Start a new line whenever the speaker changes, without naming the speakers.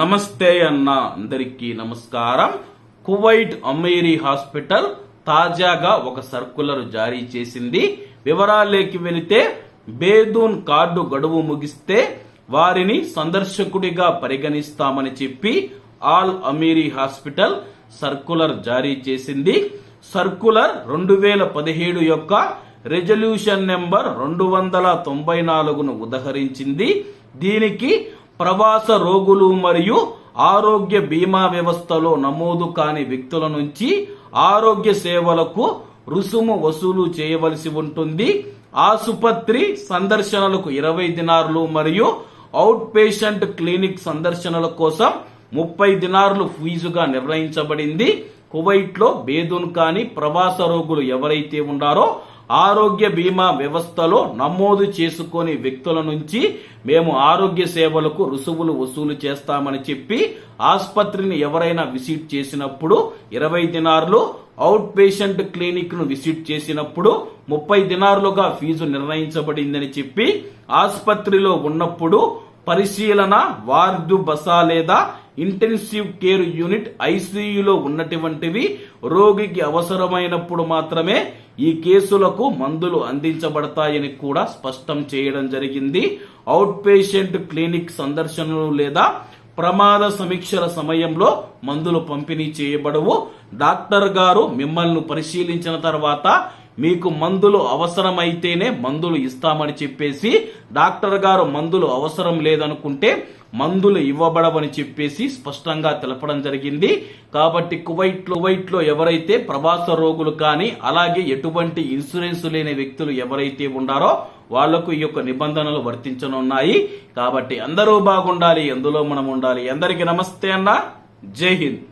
నమస్తే అన్న అందరికీ నమస్కారం. కువైట్ అమేరీ హాస్పిటల్ తాజాగా ఒక సర్కులర్ జారీ చేసింది. వివరాలేకి వెళితే బేదూన్ కార్డు గడువు ముగిస్తే వారిని సందర్శకుడిగా పరిగణిస్తామని చెప్పి ఆల్ అమీరీ హాస్పిటల్ సర్కులర్ జారీ చేసింది. సర్కులర్ రెండు వేల పదిహేడు యొక్క రెజల్యూషన్ నెంబర్ రెండు వందల తొంభై నాలుగును ఉదహరించింది. దీనికి ప్రవాస రోగులు మరియు ఆరోగ్య బీమా వ్యవస్థలో నమోదు కాని వ్యక్తుల నుంచి ఆరోగ్య సేవలకు రుసుము వసూలు చేయవలసి ఉంటుంది. ఆసుపత్రి సందర్శనలకు ఇరవై దినార్లు మరియు అవుట్ పేషెంట్ క్లినిక్ సందర్శనల కోసం ముప్పై దినార్లు ఫీజుగా నిర్ణయించబడింది. కువైట్లో బేదున్ కాని ప్రవాస రోగులు ఎవరైతే ఉన్నారో ఆరోగ్య బీమా వ్యవస్థలో నమోదు చేసుకొని వ్యక్తుల నుంచి మేము ఆరోగ్య సేవలకు రుసుములు వసూలు చేస్తామని చెప్పి ఆసుపత్రిని ఎవరైనా విజిట్ చేసినప్పుడు ఇరవై దినార్లు అవుట్ పేషెంట్ క్లినిక్ను విజిట్ చేసినప్పుడు ముప్పై దినార్లుగా ఫీజు నిర్ణయించబడిందని చెప్పి ఆసుపత్రిలో ఉన్నప్పుడు పరిశీలన వార్డు బస లేదా ఇంటెన్సివ్ కేర్ యూనిట్ ఐసీయూలో ఉన్నటువంటివి రోగికి అవసరమైనప్పుడు మాత్రమే ఈ కేసులకు మందులు అందించబడతాయని కూడా స్పష్టం చేయడం జరిగింది. అవుట్ పేషెంట్ క్లినిక్ సందర్శనలు లేదా ప్రమాద సమీక్షల సమయంలో మందులు పంపిణీ చేయబడవు. డాక్టర్ గారు మిమ్మల్ని పరిశీలించిన తర్వాత మీకు మందులు అవసరమైతేనే మందులు ఇస్తామని చెప్పేసి డాక్టర్ గారు మందులు అవసరం లేదనుకుంటే మందులు ఇవ్వబడవని చెప్పేసి స్పష్టంగా తెలపడం జరిగింది. కాబట్టి కువైట్ వైట్లో ఎవరైతే ప్రవాస రోగులు కానీ అలాగే ఎటువంటి ఇన్సూరెన్స్ లేని వ్యక్తులు ఎవరైతే ఉన్నారో వాళ్ళకు ఈ యొక్క నిబంధనలు వర్తించనున్నాయి. కాబట్టి అందరూ బాగుండాలి ఎందులో మనం ఉండాలి. అందరికీ నమస్తే అన్న. జై హింద్.